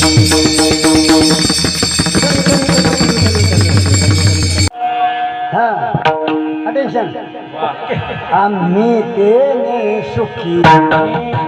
હા આમ મેં તેને સુખી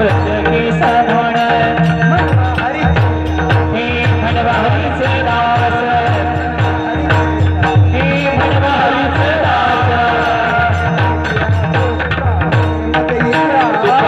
भक्तांनी सांगा रे महा हरी तू हे भणवा हरी सदास की भणवा हरी सदास तू भणवा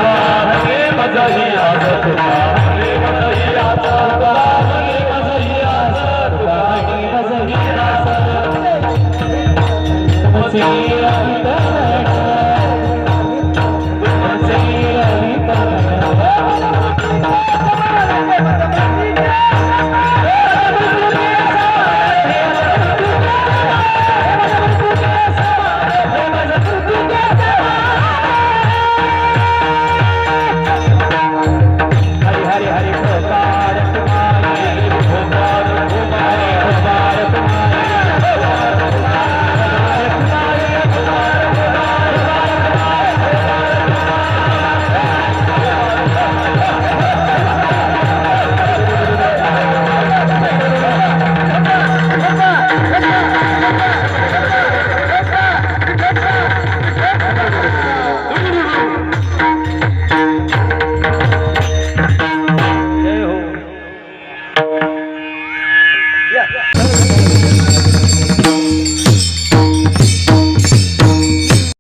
Hey.